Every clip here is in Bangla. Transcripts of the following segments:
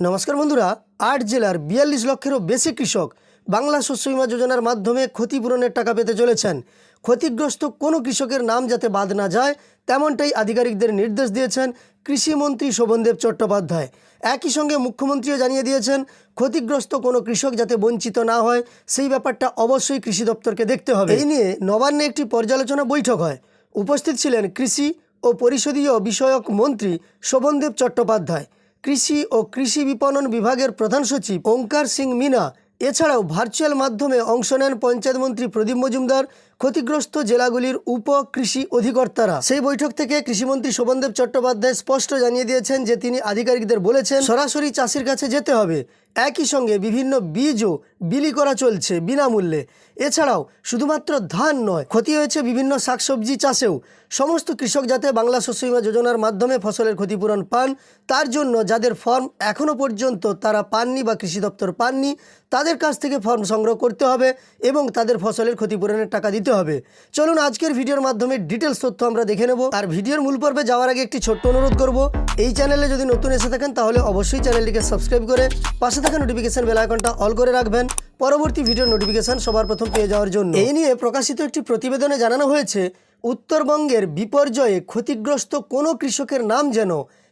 নমস্কার বন্ধুরা, আট জেলার বিয়াল্লিশ লক্ষেরও বেশি কৃষক বাংলা শস্য বীমা যোজনার মাধ্যমে ক্ষতিপূরণের টাকা পেতে চলেছেন। ক্ষতিগ্রস্ত কোনো কৃষকের নাম যাতে বাদ না যায়, তেমনটাই আধিকারিকদের নির্দেশ দিয়েছেন কৃষিমন্ত্রী শোভনদেব চট্টোপাধ্যায়। একই সঙ্গে মুখ্যমন্ত্রীও জানিয়ে দিয়েছেন, ক্ষতিগ্রস্ত কোনো কৃষক যাতে বঞ্চিত না হয়, সেই ব্যাপারটা অবশ্যই কৃষি দপ্তরকে দেখতে হবে। এই নিয়ে নবান্নে একটি পর্যালোচনা বৈঠক হয়। উপস্থিত ছিলেন কৃষি ও পরিষদীয় বিষয়ক মন্ত্রী শোভনদেব চট্টোপাধ্যায়। কৃষি ও কৃষি বিপণন বিভাগের প্রধান সচিব ওঙ্কার সিং মিনা, এছাড়াও ভার্চুয়াল মাধ্যমে অংশ নেন পঞ্চায়েত মন্ত্রী প্রদীপ মজুমদার ক্ষতিগ্রস্ত জেলাগুলির উপ কৃষি অধিকর্তারা। সেই বৈঠক থেকে কৃষিমন্ত্রী শোভনদেব চট্টোপাধ্যায় স্পষ্ট জানিয়ে দিয়েছেন যে তিনি আধিকারিকদের বলেছেন, সরাসরি চাষির কাছে যেতে হবে। একই সঙ্গে বিভিন্ন বীজও বিলি করা চলছে বিনামূল্যে। এছাড়াও শুধুমাত্র ধান নয়, ক্ষতি হয়েছে বিভিন্ন শাকসবজি চাষেও। সমস্ত কৃষক যাতে বাংলা শস্য বীমা যোজনার মাধ্যমে ফসলের ক্ষতিপূরণ পান, তার জন্য যাদের ফর্ম এখনও পর্যন্ত তারা পাননি বা কৃষি দপ্তর পাননি, তাদের কাছ থেকে ফর্ম সংগ্রহ করতে হবে এবং তাদের ফসলের ক্ষতিপূরণের টাকা দিতে হবে। চলুন আজকের ভিডিওর মাধ্যমে ডিটেলস তথ্য আমরা দেখে নেব। আর ভিডিওর মূল পর্বে যাওয়ার আগে একটি ছোট্ট অনুরোধ করব। এই চ্যানেলে যদি নতুন এসে থাকেন, তাহলে অবশ্যই চ্যানেলটিকে সাবস্ক্রাইব করে পাশে থাকা নোটিফিকেশন বেল আইকনটা অল করে রাখবেন। পরবর্তী ভিডিওর নোটিফিকেশন সবার প্রথম পেয়ে যাওয়ার জন্য। এই নিয়ে প্রকাশিত একটি প্রতিবেদনে জানানো হয়েছে, উত্তরবঙ্গের বিপর্যয়ে ক্ষতিগ্রস্ত কোনো কৃষকের নাম যেন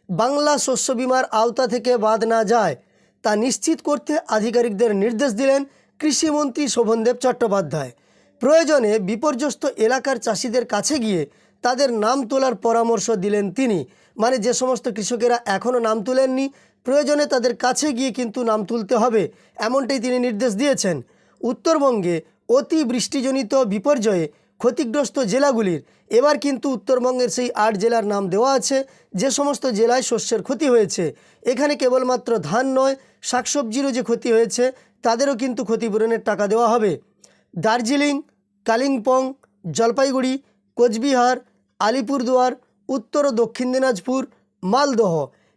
বাংলা শস্য বীমার আওতা থেকে বাদ না যায়, তা নিশ্চিত করতে আধিকারিকদের নির্দেশ দিলেন কৃষিমন্ত্রী শোভনদেব চট্টোপাধ্যায়। প্রয়োজনে বিপর্যস্ত এলাকার চাষিদের কাছে গিয়ে তাদের নাম তোলার পরামর্শ দিলেন তিনি। মানে যে সমস্ত কৃষকেরা এখনও নাম তুলেননি, প্রয়োজনে তাদের কাছে গিয়ে কিন্তু নাম তুলতে হবে, এমনটাই তিনি নির্দেশ দিয়েছেন। উত্তরবঙ্গে অতি বৃষ্টিজনিত বিপর্যয়ে ক্ষতিগ্রস্ত জেলাগুলির এবার কিন্তু উত্তরবঙ্গের সেই আট জেলার নাম দেওয়া আছে। যে সমস্ত জেলায় শস্যের ক্ষতি হয়েছে, এখানে কেবলমাত্র ধান নয়, শাকসবজিরও যে ক্ষতি হয়েছে, তাদেরও কিন্তু ক্ষতিপূরণের টাকা দেওয়া হবে। দার্জিলিং কালিম্পং, জলপাইগুড়ি, কোচবিহার, আলিপুরদুয়ার, উত্তর ও দক্ষিণ দিনাজপুর, মালদহ।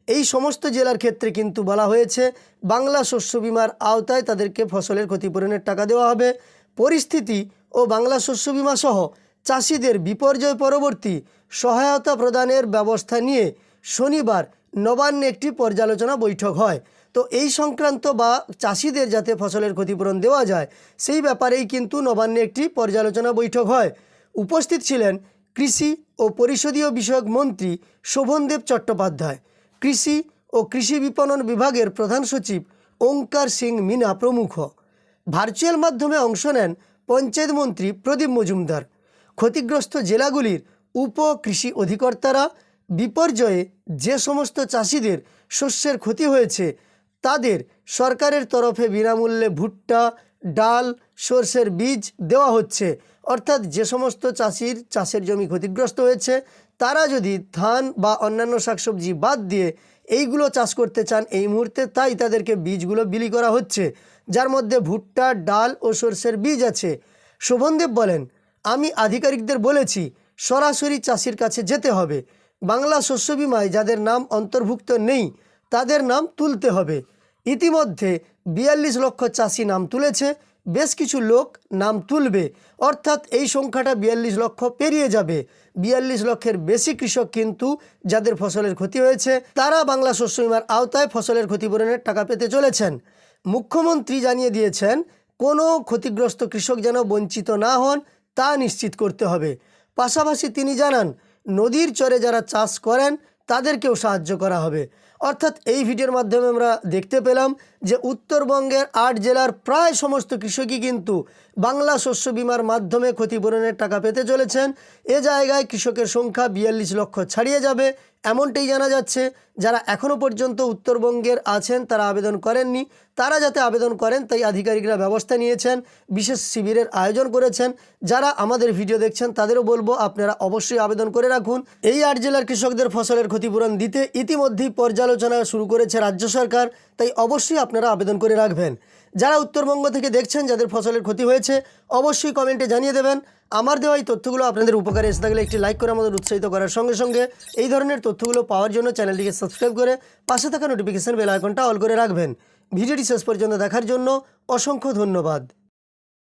এই সমস্ত জেলার ক্ষেত্রে কিন্তু বলা হয়েছে, বাংলা শস্য বিমার আওতায় তাদেরকে ফসলের ক্ষতিপূরণের টাকা দেওয়া হবে। পরিস্থিতি ও বাংলা শস্য বিমা সহ চাষিদের বিপর্যয় পরবর্তী সহায়তা প্রদানের ব্যবস্থা নিয়ে শনিবার নবান্নে একটি পর্যালোচনা বৈঠক হয়। তো এই সংক্রান্ত বা চাষিদের যাতে ফসলের ক্ষতিপূরণ দেওয়া যায়, সেই ব্যাপারেই কিন্তু নবান্নে একটি পর্যালোচনা বৈঠক হয়। উপস্থিত ছিলেন কৃষি ও পরিষদীয় বিষয়ক মন্ত্রী শোভনদেব চট্টোপাধ্যায়, কৃষি ও কৃষি বিপণন বিভাগের প্রধান সচিব ওঙ্কার সিং মিনা প্রমুখ। ভার্চুয়াল মাধ্যমে অংশ নেন পঞ্চায়েত মন্ত্রী প্রদীপ মজুমদার। ক্ষতিগ্রস্ত জেলাগুলির উপ কৃষি অধিকর্তারা, বিপর্যয়ে যে সমস্ত চাষিদের শস্যের ক্ষতি হয়েছে তাদের সরকারের তরফে বিনামূল্যে ভুট্টা, ডাল, সর্ষের বীজ দেওয়া হচ্ছে। অর্থাৎ যে সমস্ত চাষির চাষের জমি ক্ষতিগ্রস্ত হয়েছে, তারা যদি ধান বা অন্যান্য শাকসবজি বাদ দিয়ে এইগুলো চাষ করতে চান এই মুহূর্তে, তাই তাদেরকে বীজগুলো বিলি করা হচ্ছে, যার মধ্যে ভুট্টা, ডাল ও সর্ষের বীজ আছে। শোভনদেব বলেন, আমি আধিকারিকদের বলেছি, সরাসরি চাষির কাছে যেতে হবে। বাংলা শস্য বিমায় যাদের নাম অন্তর্ভুক্ত নেই, তাদের নাম তুলতে হবে। ইতিমধ্যে বিয়াল্লিশ লক্ষ চাষি নাম তুলেছে, বেশ কিছু লোক নাম তুলবে। অর্থাৎ এই সংখ্যাটা বিয়াল্লিশ লক্ষ পেরিয়ে যাবে। বিয়াল্লিশ লক্ষের বেশি কৃষক কিন্তু যাদের ফসলের ক্ষতি হয়েছে, তারা বাংলা শস্য বিমার আওতায় ফসলের ক্ষতিপূরণের টাকা পেতে চলেছেন। মুখ্যমন্ত্রী জানিয়ে দিয়েছেন, কোনো ক্ষতিগ্রস্ত কৃষক যেন বঞ্চিত না হন, তা নিশ্চিত করতে হবে। পাশাপাশি তিনি জানান, নদীর চরে যারা চাষ করেন, তাদেরকেও সাহায্য করা হবে। অর্থাৎ এই ভিডিওর মাধ্যমে আমরা দেখতে পেলাম যে উত্তরবঙ্গের আট জেলার প্রায় সমস্ত কৃষকই কিন্তু বাংলা শস্য বিমার মাধ্যমে ক্ষতিপূরণের টাকা পেতে চলেছেন। এ জায়গায় কৃষকের সংখ্যা বিয়াল্লিশ লক্ষ ছাড়িয়ে যাবে, এমনটাই জানা যাচ্ছে। যারা এখনও পর্যন্ত উত্তরবঙ্গের আছেন, তারা আবেদন করেননি। তারা যাতে আবেদন করেন, তাই আধিকারিকরা ব্যবস্থা নিয়েছেন, বিশেষ শিবিরের আয়োজন করেছেন। যারা আমাদের ভিডিও দেখছেন, তাদেরও বলব আপনারা অবশ্যই আবেদন করে রাখুন। এই আট জেলার কৃষকদের ফসলের ক্ষতিপূরণ দিতে ইতিমধ্যেই পর্যালোচনা শুরু করেছে রাজ্য সরকার, তাই অবশ্যই আপনারা আবেদন করে রাখবেন। যারা উত্তরবঙ্গ থেকে দেখছেন, যাদের ফসলের ক্ষতি হয়েছে, অবশ্যই কমেন্টে জানিয়ে দেবেন। আমার দেওয়া এই তথ্যগুলো আপনাদের উপকারে এসে থাকলে একটি লাইক করে আমাদের উৎসাহিত করার সঙ্গে সঙ্গে এই ধরনের তথ্যগুলো পাওয়ার জন্য চ্যানেলটিকে সাবস্ক্রাইব করে পাশে থাকা নোটিফিকেশান বেল আইকনটা অল করে রাখবেন। ভিডিওটি শেষ পর্যন্ত দেখার জন্য অসংখ্য ধন্যবাদ।